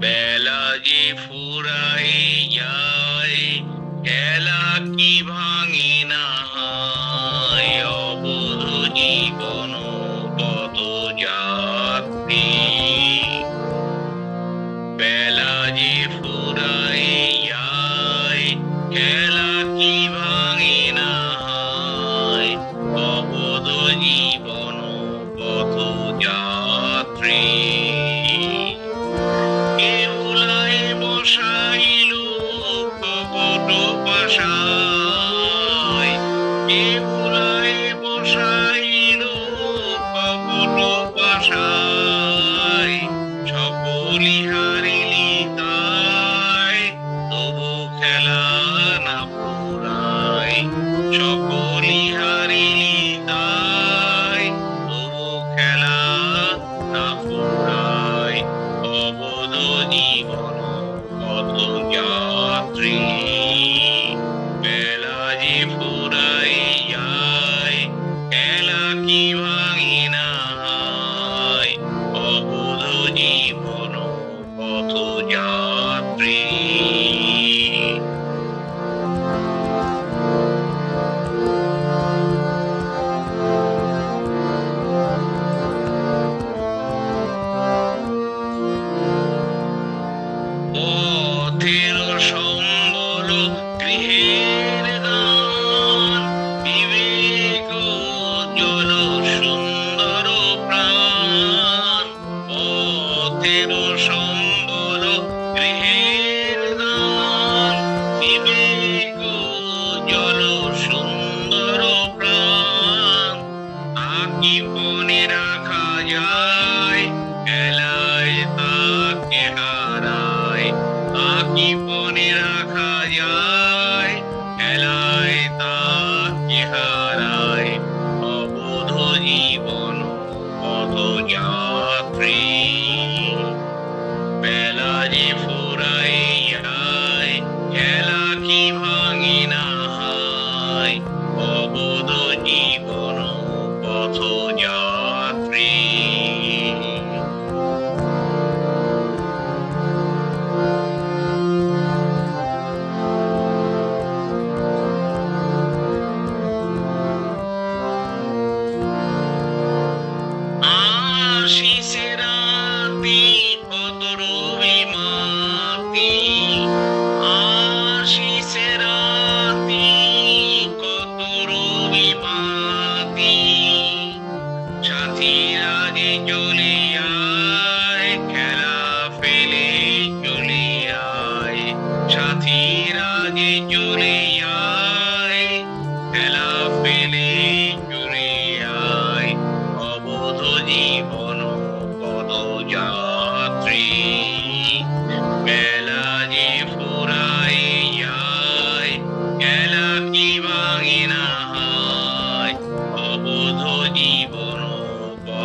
বেলা যে ফুরাই যায় খেলা কি ভাঙে সকলি হারিলি তাই। তবু খেলা না ফুরায় বেলা যে ফুরায় Aki po.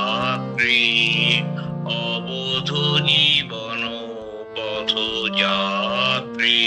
রাত্রি অবধূ জীবন পথ যাত্রী